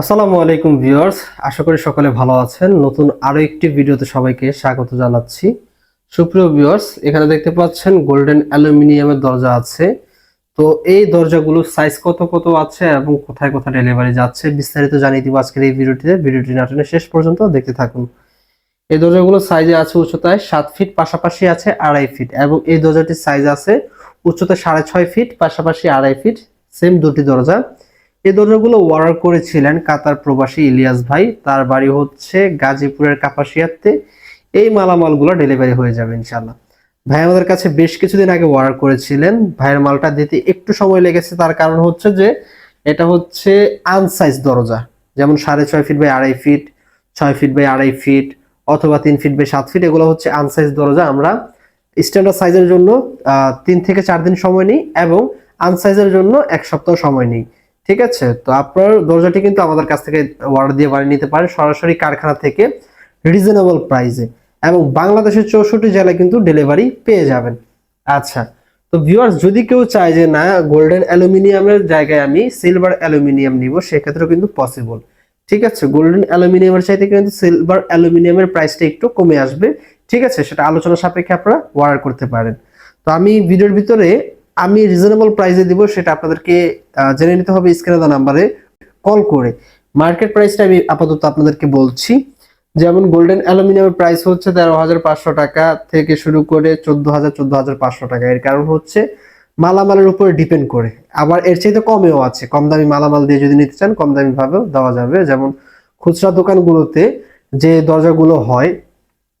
আসসালামু আলাইকুম ভিউয়ার্স, আশা করি সকলে ভালো আছেন। নতুন আরও একটি ভিডিওতে সবাইকে স্বাগত জানাচ্ছি। সুপ্রিয় ভিউয়ার্স, এখানে দেখতে পাচ্ছেন গোল্ডেন অ্যালুমিনিয়ামের দরজা আছে। তো এই দরজাগুলোর সাইজ কত কত আছে এবং কোথায় কোথায় ডেলিভারি যাচ্ছে বিস্তারিত জানিয়ে দিব আজকের এই ভিডিওটিতে। ভিডিওটি নাটনে শেষ পর্যন্ত দেখতে থাকুন। এই দরজাগুলোর সাইজে আছে উচ্চতায় সাত ফিট পাশাপাশি আছে আড়াই ফিট এবং এই দরজাটির সাইজ আছে উচ্চতায় সাড়ে ছয় ফিট পাশাপাশি আড়াই ফিট সেম দুটি দরজা। এই দরজাগুলো অর্ডার করেছিলেন কাতার প্রবাসী ইলিয়াস ভাই। তার বাড়ি হচ্ছে গাজীপুরের কাপাসিয়াতে। এই মালামালগুলো ডেলিভারি হয়ে যাবে ইনশাল্লাহ ভাই আমাদের কাছে বেশ কিছুদিন আগে অর্ডার করেছিলেন। ভাইয়ের মালটা দিতে একটু সময় লেগেছে। তার কারণ হচ্ছে যে, এটা হচ্ছে আনসাইজ দরজা। যেমন সাড়ে ছয় ফিট বাই আড়াই ফিট, ছয় ফিট বাই আড়াই ফিট, অথবা তিন ফিট বাই সাত ফিট, এগুলো হচ্ছে আনসাইজ দরজা। আমরা স্ট্যান্ডার্ড সাইজের জন্য তিন থেকে চার দিন সময় নিই এবং আনসাইজের জন্য এক সপ্তাহ সময় নিই। ঠিক আছে? তো আপনার দরজাটি কিন্তু আমাদের কাছ থেকে অর্ডার দিয়ে বানিয়ে নিতে পারেন সরাসরি কারখানা থেকে রিজনেবল প্রাইসে এবং বাংলাদেশের চৌষট্টি জেলায় কিন্তু ডেলিভারি পেয়ে যাবেন। আচ্ছা তো ভিউয়ার্স যদি কেউ চায় যে, না গোল্ডেন অ্যালুমিনিয়ামের জায়গায় আমি সিলভার অ্যালুমিনিয়াম নিব, সেক্ষেত্রেও কিন্তু পসিবল ঠিক আছে গোল্ডেন অ্যালুমিনিয়ামের চাইতে কিন্তু সিলভার অ্যালুমিনিয়ামের প্রাইসটা একটু কমে আসবে। ঠিক আছে, সেটা আলোচনা সাপেক্ষে আপনারা অর্ডার করতে পারেন। তো আমি ভিডিওর ভিতরে আমি রিজনেবল প্রাইসে দিব, সেটা আপনাদেরকে জেনে নিতে হবে স্ক্রিনে দেওয়া নাম্বারে কল করে। মার্কেট প্রাইসটা আমি আপাতত আপনাদেরকে বলছি। যেমন গোল্ডেন অ্যালুমিনিয়ামের প্রাইস হচ্ছে তেরো হাজার পাঁচশো টাকা থেকে শুরু করে চোদ্দ হাজার চোদ্দ হাজার পাঁচশো টাকা। এর কারণ হচ্ছে মালামালের উপরে ডিপেন্ড করে। আবার এর চাইতে কমেও আছে। কম দামি মালামাল দিয়ে যদি নিতে চান, কম দামি ভাবেও দেওয়া যাবে। যেমন খুচরা দোকানগুলোতে যে দরজাগুলো হয়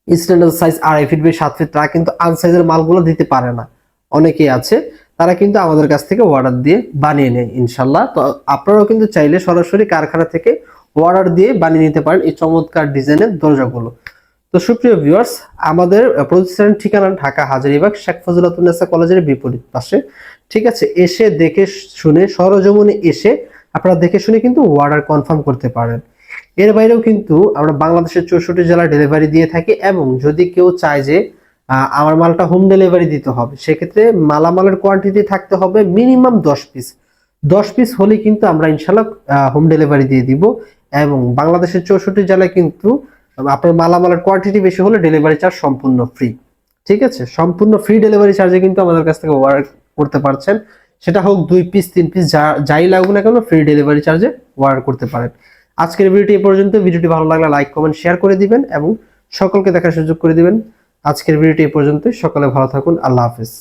স্ট্যান্ডার্ড সাইজ আড়াই ফিট বাই সাত ফিট তারা কিন্তু আনসাইজের মালগুলো দিতে পারে না। অনেকেই আছে। তারা কিন্তু আমাদের কাছ থেকে অর্ডার দিয়ে বানিয়ে নেয়, ইনশাল্লাহ। তো আপনারাও কিন্তু চাইলে সরাসরি কারখানা থেকে অর্ডার দিয়ে বানিয়ে নিতে পারেন এই চমৎকার ডিজাইনের দরজাগুলো। তো সুপ্রিয় ভিউয়ার্স আমাদের প্রতিষ্ঠানের ঠিকানা ঢাকা হাজারিবাগ, শেখ ফজিলাতুন্নেসা কলেজের বিপরীত পাশে। ঠিক আছে, এসে দেখে শুনে, সরজমিনে এসে আপনারা দেখে শুনে কিন্তু অর্ডার কনফার্ম করতে পারেন। এর বাইরেও কিন্তু আমরা বাংলাদেশের চৌষট্টি জেলা ডেলিভারি দিয়ে থাকি এবং যদি কেউ চায় যে আমার মালটা হোম ডেলিভারি দিতে হবে। সেক্ষেত্রে মালামালের কোয়ান্টিটি থাকতে হবে মিনিমাম দশ পিস দশ পিস হলে কিন্তু আমরা ইনশাল্লাহ হোম ডেলিভারি দিয়ে দিব এবং বাংলাদেশের চৌষট্টি জেলায় কিন্তু আপনার মালামালের কোয়ান্টিটি বেশি হলে ডেলিভারি চার্জ সম্পূর্ণ ফ্রি ঠিক আছে? সম্পূর্ণ ফ্রি ডেলিভারি চার্জে কিন্তু আমাদের কাছ থেকে অর্ডার করতে পারছেন। সেটা হোক দুই পিস তিন পিস যা, যাই লাগুক না কেন ফ্রি ডেলিভারি চার্জে অর্ডার করতে পারেন। আজকের ভিডিওটি এ পর্যন্ত। ভিডিওটি ভালো লাগলে লাইক কমেন্ট শেয়ার করে দিবেন এবং সকলকে দেখার সুযোগ করে দিবেন। আজকের ভিডিওটি এই পর্যন্ত সকালে ভালো থাকুন। আল্লাহ হাফেজ।